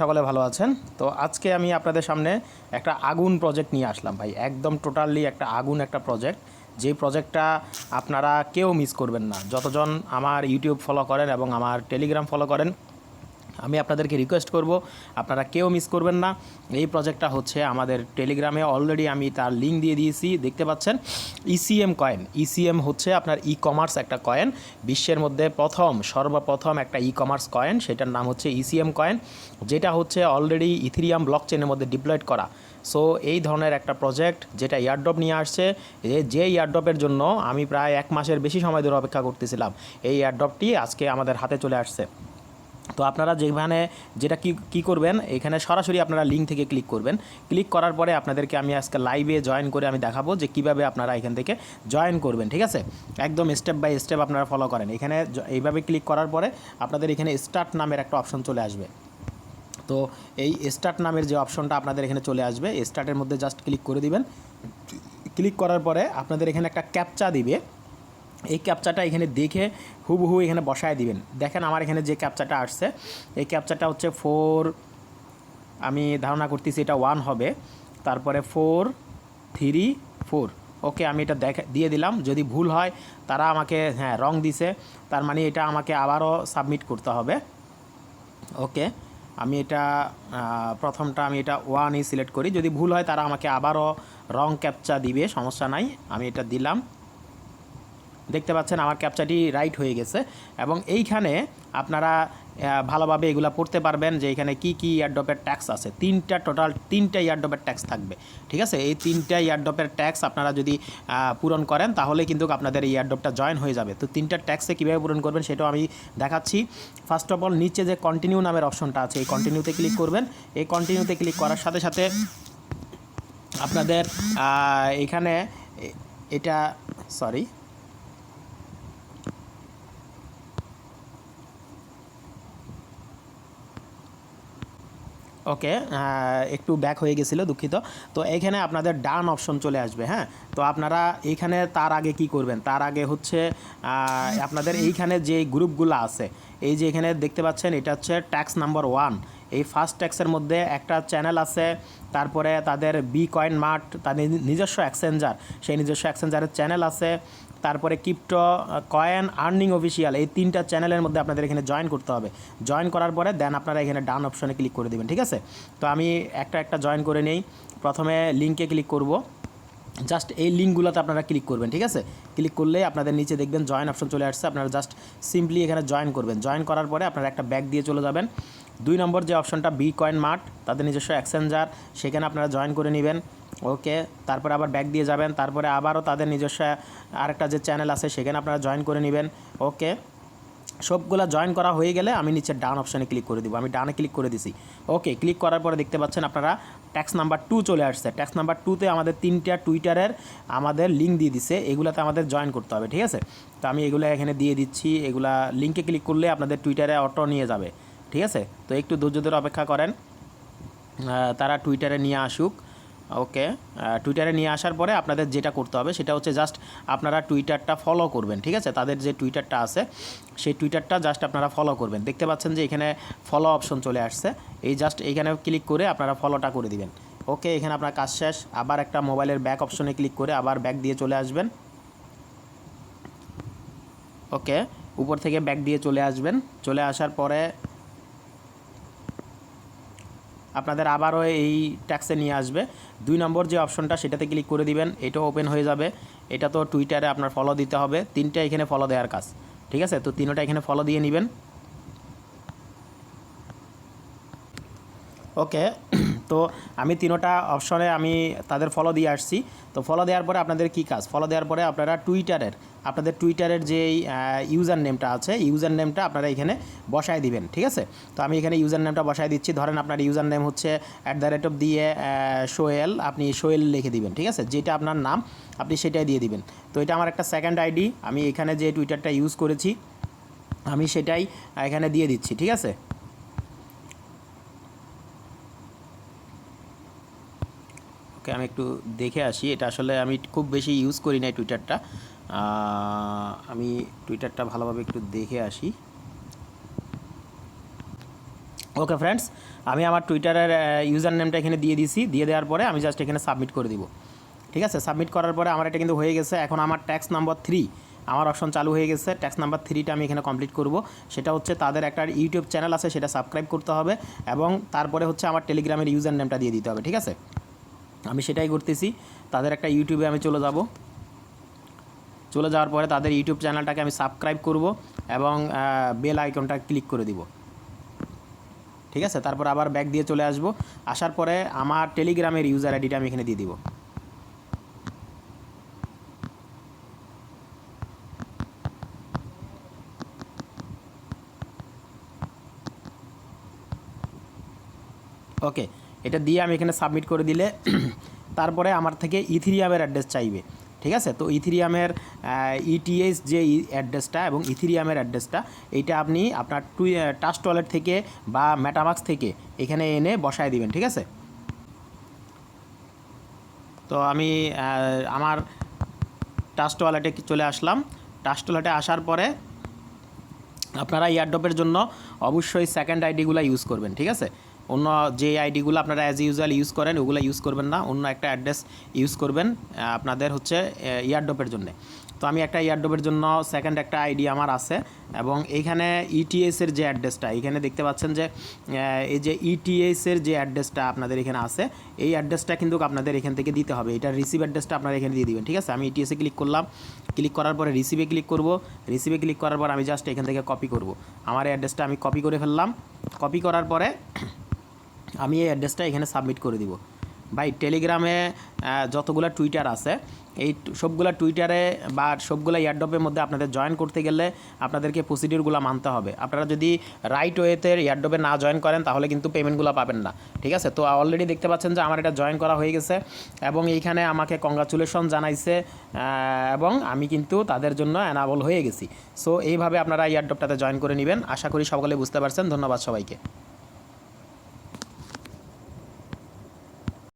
সকলে ভালো আছেন। তো আজকে আমি আপনাদের সামনে একটা আগুন প্রজেক্ট নিয়ে আসলাম ভাই। একদম টোটালি একটা আগুন একটা প্রজেক্ট যে প্রজেক্টটা আপনারা কেউ মিস করবেন না। যতজন আমার ইউটিউব ফলো করেন এবং আমার টেলিগ্রাম ফলো করেন আমি আপনাদেরকে রিকোয়েস্ট করব, আপনারা কেউ মিস করবেন না। এই প্রজেক্টটা হচ্ছে আমাদের টেলিগ্রামে অলরেডি আমি তার লিঙ্ক দিয়ে দিয়েছি, দেখতে পাচ্ছেন? E ইসিএম কয়েন ইসিএম হচ্ছে আপনার ই কমার্স একটা কয়েন বিশ্বের মধ্যে প্রথম, সর্বপ্রথম একটা ই কমার্স কয়েন সেটার নাম হচ্ছে ইসিএম কয়েন যেটা হচ্ছে অলরেডি ইথিরিয়াম ব্লক চেনের মধ্যে ডিপ্লয়েড করা। সো এই ধরনের একটা প্রজেক্ট যেটা ইয়ারড্রপ নিয়ে আসছে যে ইয়ারড্রপের জন্য আমি প্রায় এক মাসের বেশি সময় ধরে অপেক্ষা করতেছিলাম। এই ইয়ারড্রপটি আজকে আমাদের হাতে চলে আসছে। তো আপনারা যেখানে, যেটা কি কি করবেন, এখানে সরাসরি আপনারা লিঙ্ক থেকে ক্লিক করবেন। ক্লিক করার পরে আপনাদেরকে আমি আজকে লাইভে জয়েন করে আমি দেখাবো যে কীভাবে আপনারা এখান থেকে জয়েন করবেন, ঠিক আছে? একদম স্টেপ বাই স্টেপ আপনারা ফলো করেন। এখানে এইভাবে ক্লিক করার পরে আপনাদের এখানে স্টার্ট নামের একটা অপশন চলে আসবে। তো এই স্টার্ট নামের যে অপশনটা আপনাদের এখানে চলে আসবে স্টার্টের মধ্যে জাস্ট ক্লিক করে দিবেন। ক্লিক করার পরে আপনাদের এখানে একটা ক্যাপচা দিবে। এই ক্যাপচাটা এখানে দেখে হুবহু এখানে বসায় দিবেন। দেখেন আমার এখানে যে ক্যাপচাটা আসছে, এই ক্যাপচাটা হচ্ছে ফোর আমি ধারণা করতেছি এটা ওয়ান হবে। তারপরে ফোর থ্রি ফোর ওকে আমি এটা দেখা, দিয়ে দিলাম। যদি ভুল হয়, তারা আমাকে হ্যাঁ রং দিছে। তার মানে এটা আমাকে আবারও সাবমিট করতে হবে। ওকে আমি এটা প্রথমটা আমি এটা ওয়ানই সিলেক্ট করি। যদি ভুল হয়, তারা আমাকে আবারও রং ক্যাপচা দিবে, সমস্যা নাই। আমি এটা দিলাম। দেখতে পাচ্ছেন আমার ক্যাপচাটি রাইট হয়ে গেছে। এবং এইখানে আপনারা ভালোভাবে এগুলা পড়তে পারবেন যে এখানে কি কি ইয়ারডপের ট্যাক্স আছে। তিনটা টোটাল তিনটা ইয়ারডপের ট্যাক্স থাকবে। ঠিক আছে? এই তিনটা ইয়ারডপের ট্যাক্স আপনারা যদি পূরণ করেন, তাহলে কিন্তু আপনাদের এই ইয়ারডপটা জয়েন হয়ে যাবে। তো তিনটা ট্যাক্সে কীভাবে পূরণ করবেন সেটাও আমি দেখাচ্ছি। ফার্স্ট অফ অল নিচে যে কন্টিনিউ নামের অপশনটা আছে, এই কন্টিনিউতে ক্লিক করবেন। এই কন্টিনিউতে ক্লিক করার সাথে সাথে আপনাদের এখানে এটা সরি ওকে একটু ব্যাক হয়ে গেছিল দুঃখিত। তো এইখানে আপনাদের ডান অপশন চলে আসবে হ্যাঁ? তো আপনারা এইখানে তার আগে কি করবেন? তার আগে হচ্ছে আপনাদের এইখানে যে গ্রুপগুলো আছে, এই যে এখানে দেখতে পাচ্ছেন, এটা হচ্ছে ট্যাক্স নাম্বার ওয়ান এই ফার্স্ট ট্যাক্সের মধ্যে একটা চ্যানেল আছে, তারপরে তাদের বি কয়েন মার্ট তাদের নিজস্ব এক্সচেঞ্জার সেই নিজস্ব এক্সচেঞ্জারের চ্যানেল আছে, তারপরে কিপ্টো কয়েন আর্নিং অফিসিয়াল এই তিনটা চ্যানেলের মধ্যে আপনাদের এখানে জয়েন করতে হবে। জয়েন করার পরে দেন আপনারা এখানে ডান অপশনে ক্লিক করে দেবেন, ঠিক আছে? তো আমি একটা একটা জয়েন করে নেই, প্রথমে লিঙ্কে ক্লিক করব। জাস্ট এই লিঙ্কগুলোতে আপনারা ক্লিক করবেন, ঠিক আছে? ক্লিক করলে আপনাদের নিচে দেখবেন জয়েন অপশন চলে আসছে, আপনারা জাস্ট সিম্পলি এখানে জয়েন করবেন। জয়েন করার পরে আপনারা একটা ব্যাগ দিয়ে চলে যাবেন। দুই নম্বর যে অপশনটা, বি কয়েন মার্ট, তাদের নিজস্ব এক্সচেঞ্জার, সেখানে আপনারা জয়েন করে নেবেন। ওকে, তারপরে আবার ব্যাক দিয়ে যাবেন, তারপরে আবারও তাদের নিজস্ব আরেকটা যে চ্যানেল আছে, সেখানে আপনারা জয়েন করে নেবেন। ওকে, সবগুলো জয়েন করা হয়ে গেলে আমি নিচে ডান অপশানে ক্লিক করে দিব, আমি ডানে ক্লিক করে দিছি। ওকে, ক্লিক করার পরে দেখতে পাচ্ছেন আপনারা ট্যাক্স নাম্বার টু চলে আসছে। ট্যাক্স নাম্বার টুতে আমাদের তিনটা টুইটারের আমাদের লিঙ্ক দিয়ে দিছে, এগুলাতে আমাদের জয়েন করতে হবে, ঠিক আছে? তো আমি এগুলো এখানে দিয়ে দিচ্ছি, এগুলা লিঙ্কে ক্লিক করলে আপনাদের টুইটারে অটো নিয়ে যাবে। ঠিক আছে? তো একটু ধৈর্য ধরে অপেক্ষা করেন। তারা টুইটারে নিয়ে আসুক। ওকে? টুইটারে নিয়ে আসার পরে আপনাদের যেটা করতে হবে, সেটা হচ্ছে জাস্ট আপনারা টুইটারটা ফলো করবেন, ঠিক আছে? তাদের যে টুইটারটা আছে, সেই টুইটারটা জাস্ট আপনারা ফলো করবেন। দেখতে পাচ্ছেন যে এখানে ফলো অপশন চলে আসছে। এই জাস্ট এইখানে ক্লিক করে আপনারা ফলোটা করে দিবেন। ওকে? এখানে আপনার কাজ শেষ। আবার একটা মোবাইলের ব্যাক অপশনে ক্লিক করে আবার ব্যাক দিয়ে চলে আসবেন। ওকে? উপর থেকে ব্যাক দিয়ে চলে আসবেন। চলে আসার পরে আপনাদের আবারও এই ট্যাক্সে নিয়ে আসবে। দুই নম্বর যে অপশনটা, সেটাতে ক্লিক করে দিবেন, এটাও ওপেন হয়ে যাবে। এটা তো টুইটারে আপনার ফলো দিতে হবে। তিনটা এখানে ফলো দেওয়ার কাজ, ঠিক আছে? তো তিনটা এখানে ফলো দিয়ে নেবেন। ওকে তো আমি তিনোটা অপশনে আমি তাদের ফলো দিয়ে আসছি। তো ফলো দেওয়ার পরে আপনাদের কি কাজ? ফলো দেওয়ার পরে আপনারা টুইটারের আপনাদের টুইটারের যে ইউজার নেমটা আছে ইউজার নেমটা আপনারা এখানে বসায় দিবেন, ঠিক আছে? তো আমি এখানে ইউজার নেমটা বসায় দিচ্ছি। ধরেন আপনার ইউজার নেম হচ্ছে অ্যাট দ্য রেট অফ দিয়ে সোয়েল আপনি সোয়েল লিখে দিবেন, ঠিক আছে? যেটা আপনার নাম, আপনি সেটাই দিয়ে দিবেন। তো এটা আমার একটা সেকেন্ড আইডি আমি এখানে যে টুইটারটা ইউজ করেছি, আমি সেটাই এখানে দিয়ে দিচ্ছি, ঠিক আছে? ওকে আমি একটু দেখে আসি। এটা আসলে আমি খুব বেশি ইউজ করি না টুইটারটা আমি টুইটারটা ভালোভাবে একটু দেখে আসি। ওকে ফ্রেন্ডস আমি আমার টুইটারের ইউজার নেমটা এখানে দিয়ে দিয়েছি। দিয়ে দেওয়ার পরে আমি জাস্ট এখানে সাবমিট করে দিব। ঠিক আছে? সাবমিট করার পরে আমার এটা কিন্তু হয়ে গেছে। এখন আমার ট্যাক্স নাম্বার থ্রি আমার অপশন চালু হয়ে গেছে। ট্যাক্স নাম্বার থ্রিটা আমি এখানে কমপ্লিট করব। সেটা হচ্ছে তাদের একটা ইউটিউব চ্যানেল আছে, সেটা সাবস্ক্রাইব করতে হবে। এবং তারপরে হচ্ছে আমার টেলিগ্রামের ইউজার নেমটা দিয়ে দিতে হবে। ঠিক আছে? আমি সেটাই করতেছি তাদের একটা ইউটিউবে আমি চলে যাব। চলে যাওয়ার পরে তাদের ইউটিউব চ্যানেলটাকে আমি সাবস্ক্রাইব করব এবং বেল আইকনটা ক্লিক করে দিব। ঠিক আছে? তারপর আবার ব্যাক দিয়ে চলে আসব। আসার পরে আমার টেলিগ্রামের ইউজার আইডিটা আমি এখানে দিয়ে দিব। ওকে এটা দিয়ে আমি এখানে সাবমিট করে দিলে, তারপরে আমার থেকে ইথিরিয়ামের অ্যাড্রেস চাইবে, ঠিক আছে? তো ইথিরিয়ামের ইটিএস যে অ্যাড্রেসটা এবং ইথিরিয়ামের অ্যাড্রেসটা এইটা আপনি আপনার টুই টাচ টয়লেট থেকে বা ম্যাটামাক্স থেকে এখানে এনে বসায় দিবেন, ঠিক আছে? তো আমি আমার টাচ টয়লেটে চলে আসলাম। টাচ টয়লেটে আসার পরে আপনারা এয়ারড্রপের জন্য অবশ্যই সেকেন্ড আইডিগুলো ইউজ করবেন, ঠিক আছে? অন্য যে আইডিগুলো আপনারা অ্যাজ ইউজুয়াল ইউজ করেন, ওগুলো ইউজ করবেন না। অন্য একটা অ্যাড্রেস ইউজ করবেন আপনাদের হচ্ছে এয়ারড্রপের জন্য। তো আমি একটা এয়ারড্রপের জন্য সেকেন্ড একটা আইডি আমার আছে এবং এইখানে ইটিএস এর যে অ্যাড্রেসটা এখানে দেখতে পাচ্ছেন যে এই যে ইটিএস এর যে অ্যাড্রেসটা আপনাদের এখানে আছে, এই অ্যাড্রেসটা কিন্তু আপনাদের এখান থেকে দিতে হবে। এটা রিসিভ অ্যাড্রেসটা আপনারা এখানে দিয়ে দিবেন, ঠিক আছে? আমি ইটিএসে ক্লিক করলাম ক্লিক করার পরে রিসিভে ক্লিক করব। রিসিভে ক্লিক করার পর আমি জাস্ট এখান থেকে কপি করব। আমার অ্যাড্রেসটা আমি কপি করে ফেললাম। কপি করার পরে আমি এই অ্যাড্রেসটা এখানে সাবমিট করে দিব। ভাই টেলিগ্রামে যতগুলো টুইটার আছে, এই সবগুলা টুইটারে বা সবগুলা এয়ারড্রপের মধ্যে আপনাদের জয়েন করতে গেলে আপনাদেরকে প্রসিডিউরগুলো মানতে হবে। আপনারা যদি রাইট ওয়েতে এয়ারড্রপে না জয়েন করেন, তাহলে কিন্তু পেমেন্টগুলো পাবেন না। ঠিক আছে? তো অলরেডি দেখতে পাচ্ছেন যে আমার এটা জয়েন করা হয়ে গেছে এবং এইখানে আমাকে কংগ্রাচুলেশন জানাইছে এবং আমি কিন্তু তাদের জন্য অ্যানাবল হয়ে গেছি। সো এইভাবে আপনারা এয়ারড্রপটাতে জয়েন করে নেবেন। আশা করি সকলে বুঝতে পারছেন। ধন্যবাদ সবাইকে।